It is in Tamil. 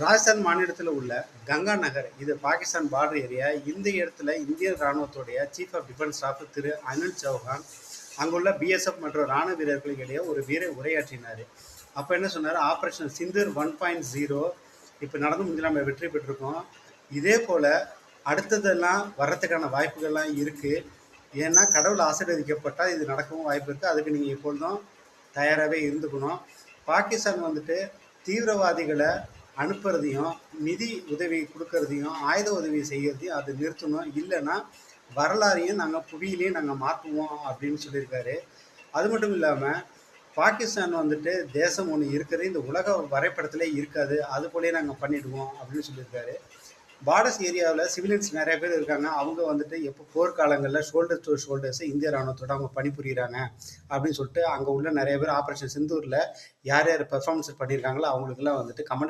ராஜஸ்தான் மாநிலத்தில் உள்ள கங்கா நகர் இது பாகிஸ்தான் பார்டர் ஏரியா இந்த இடத்துல இந்திய ராணுவத்துடைய சீஃப் ஆஃப் டிஃபென்ஸ் ஸ்டாஃப் திரு அனில் சௌஹான் அங்குள்ள பிஎஸ்எஃப் மற்றும் ராணுவ வீரர்களுக்கு இடையே ஒரு வீரை உரையாற்றினார். அப்போ என்ன சொன்னார்? Operation Sindoor one point zero இப்போ நடந்து முடிஞ்சு நம்ம வெற்றி பெற்றிருக்கோம். இதே போல் அடுத்ததெல்லாம் வர்றதுக்கான வாய்ப்புகள்லாம் இருக்குது ஏன்னா கடவுள் ஆசீர்வதிக்கப்பட்டால் இது நடக்கவும் வாய்ப்பு இருக்குது அதுக்கு நீங்கள் எப்பொழுதும் தயாராகவே இருந்துக்கணும். பாகிஸ்தான் வந்துட்டு தீவிரவாதிகளை அனுப்புறதையும் நிதி உதவி கொடுக்கறதையும் ஆயுத உதவி செய்கிறதையும் அது நிறுத்தணும். இல்லைன்னா வரலாறையும் நாங்கள் புவியிலையும் நாங்கள் மாற்றுவோம் அப்படின்னு சொல்லியிருக்காரு. அது மட்டும் இல்லாமல் பாகிஸ்தான் வந்துட்டு தேசம் ஒன்று இருக்கிறது இந்த உலக வரைபடத்திலே இருக்காது. அது போலயே நாங்கள் பண்ணிடுவோம் அப்படின்னு சொல்லியிருக்காரு. பார்டர்ஸ் ஏரியாவில் சிவிலியன்ஸ் நிறைய பேர் இருக்காங்க. அவங்க வந்துட்டு எப்போ போர்க்காலங்களில் ஷோல்டர் டு ஷோல்டர்ஸ் இந்திய ராணுவத்தோட அவங்க பணிபுரிகிறாங்க அப்படின்னு சொல்லிட்டு அங்கே உள்ள நிறைய பேர் ஆப்ரேஷன் சிந்தூரில் யார் யார் பெர்ஃபார்மன்ஸ் பண்ணியிருக்காங்களோ அவங்களுக்குலாம் வந்துட்டு கமெண்ட்